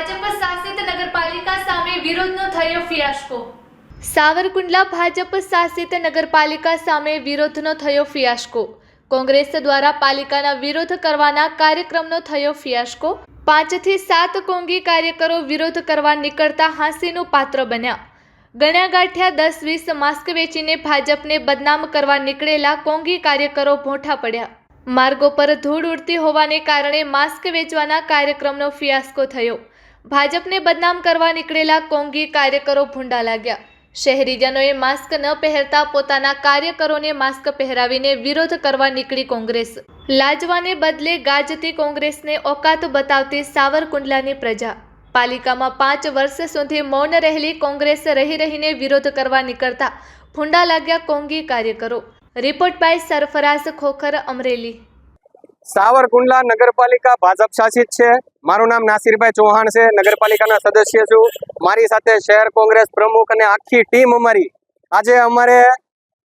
ભાજપ શાસિત નગરપાલિકા સામે વિરોધનો થયો ફિયાસ્કો. સાવરકુંડલા ભાજપ શાસિત નગરપાલિકા સામે વિરોધનો થયો ફિયાસ્કો. કોંગ્રેસ દ્વારા પાલિકાના વિરોધ કરવાના કાર્યક્રમનો થયો ફિયાસ્કો. પાંચથી સાત કોંગી કાર્યકરો વિરોધ કરવા નીકળતા હાંસીનું પાત્ર બન્યા. ગણ્યા ગાંઠ્યા દસ વીસ માસ્ક વેચીને ભાજપને બદનામ કરવા નીકળેલા કોંગી કાર્યકરો ભોંઠા પડ્યા. માર્ગો પર ધૂળ ઉડતી હોવાને કારણે માસ્ક વેચવાના કાર્યક્રમનો ફિયાસ્કો થયો. ભાજપને બદનામ કરવા નીકળેલા કોંગી કાર્યકરો ભૂંડા લાગ્યા. શહેરીજનોએ માસ્ક ન પહેરતા પોતાના કાર્યકરોને માસ્ક પહેરાવીને વિરોધ કરવા નીકળી કોંગ્રેસ. લાજવાને બદલે ગાજતી કોંગ્રેસને ઓકાત બતાવતી સાવરકુંડલાની પ્રજા. પાલિકામાં પાંચ વર્ષ સુધી મૌન રહેલી કોંગ્રેસ રહી રહીને વિરોધ કરવા નીકળતા ભૂંડા લાગ્યા કોંગી કાર્યકરો. Report by Sarfaraz Khokhar Amreli. Savarkundla નગરપાલિકા ભાજપ શાસિત છે. મારું નામ નાસિરભાઈ ચૌહાણ છે. નગરપાલિકાના સદસ્ય છું. મારી સાથે શહેર કોંગ્રેસ પ્રમુખ અને આખી ટીમ અમારી. આજે અમારે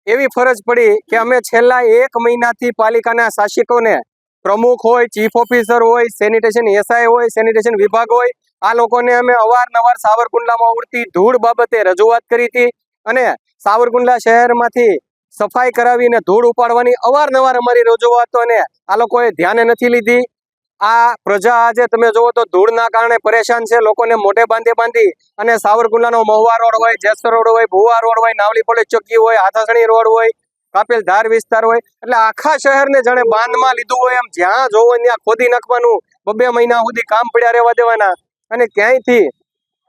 એવી ફરજ પડી કે અમે છેલ્લા એક મહિનાથી પાલિકાના શાસકોને પ્રમુખ હોય, ચીફ ઓફિસર હોય, સેનિટેશન એસઆઈ હોય, સેનિટેશન વિભાગ હોય, આ લોકોને અમે અવારનવાર સાવરકુંડલામાં ઉડતી ધૂળ બાબતે રજૂઆત કરી હતી અને સાવરકુંડલા શહેરમાંથી સફાઈ કરાવીને ધૂળ ઉપાડવાની અવારનવાર અમારી રજૂઆતોને આ લોકોએ ધ્યાને નથી લીધી. આ પ્રજા આજે તમે જુઓ તો ધૂળના કારણે પરેશાન છે. લોકોને મોઢે બાંધી બાંધી અને સાવરકુંડલાનો મહુવા રોડ હોય, જેસર રોડ હોય, ભુવા રોડ હોય, નાવલી પોલીસ ચોકી હોય હાથાસણી રોડ હોય, કાપેલ ધાર વિસ્તાર હોય. એટલે આખા શહેરને જાણે બાંધમાં લીધું હોય એમ જ્યાં જોવો ત્યાં ખોદી નાખવાનું. બબે મહિના સુધી કામ પડ્યા રહેવા દેવાના. અને ક્યાંયથી?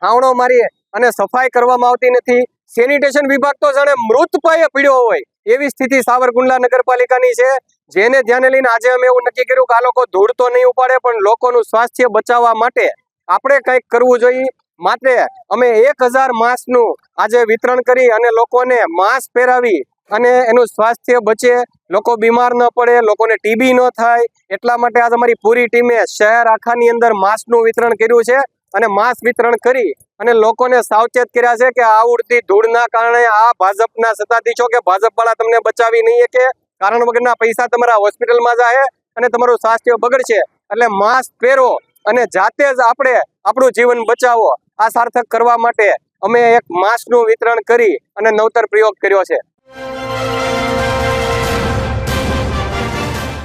હાવણો મારી અને સફાઈ કરવામાં આવતી નથી. સેનિટેશન વિભાગ તો જાણે મૃત પીડ્યો હોય એવી સ્થિતિ સાવરકુંડલા નગરપાલિકાની છે. જેને ધ્યાને લઈને આજે અમે એવું નક્કી કર્યું કે આ લોકો ધૂળ તો નહીં ઉપાડે, પણ લોકોનું સ્વાસ્થ્ય બચાવવા માટે આપણે કંઈક કરવું જોઈએ. માટે અમે એક હજાર માસ્કનું આજે વિતરણ કરી અને લોકોને માસ્ક પહેરાવી અને એનું સ્વાસ્થ્ય બચે. લોકો બીમાર ન પડે, લોકોને ટીબી ન થાય. એટલા માટે આજે અમારી પૂરી ટીમે શહેર આખાની અંદર માસ્કનું વિતરણ કર્યું છે અને માસ્ક વિતરણ કરી અને લોકોને સાવચેત કર્યા છે કે આ ઉડતી ધૂળના કારણે આ ભાજપના સત્તાધીશો કે ભાજપ વાળા તમને બચાવી નહીં કે કારણ વગરના પૈસા તમારા હોસ્પિટલમાં જાય અને તમારું સ્વાસ્થ્ય બગડશે. એટલે માસ્ક પહેરો અને જાતે જ આપણે આપણું જીવન બચાવો. આ સાર્થક કરવા માટે અમે એક માસ્કનું વિતરણ કરી અને નવતર પ્રયોગ કર્યો છે.